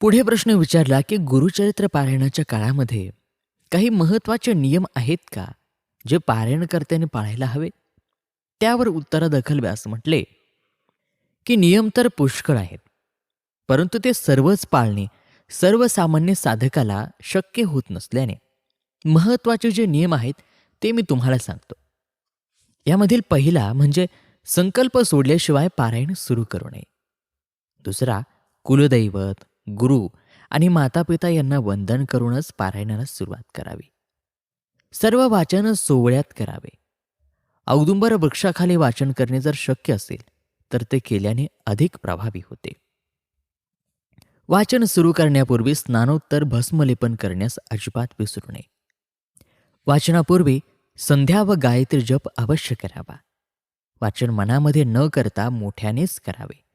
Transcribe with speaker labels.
Speaker 1: पुढे प्रश्न विचारला की गुरुचरित्र पारायणाच्या काळामध्ये काही महत्त्वाचे नियम आहेत का जे पारायणकर्त्याने पाळायला हवे त्यावर उत्तरादाखल व्यास म्हटले की नियम तर पुष्कळ आहेत परंतु ते सर्वच पाळणे सर्वसामान्य साधकाला शक्य होत नसल्याने. महत्त्वाचे जे नियम आहेत ते मी तुम्हाला सांगतो. यामधील पहिला म्हणजे संकल्प सोडल्याशिवाय पारायण सुरू करू नये. दुसरा कुलदैवत. गुरु आणि मातापिता यांना वंदन करूनच पारायणाला सुरुवात करावी. सर्व वाचन सोवळ्यात करावे. औदुंबर वृक्षाखाली वाचन करणे जर शक्य असेल तर ते केल्याने अधिक प्रभावी होते. वाचन सुरू करण्यापूर्वी स्नानोत्तर भस्मलेपन करण्यास अजिबात विसरू नये. वाचनापूर्वी संध्या व गायत्री जप अवश्य करावा. वाचन मनामध्ये न करता मोठ्यानेच करावे.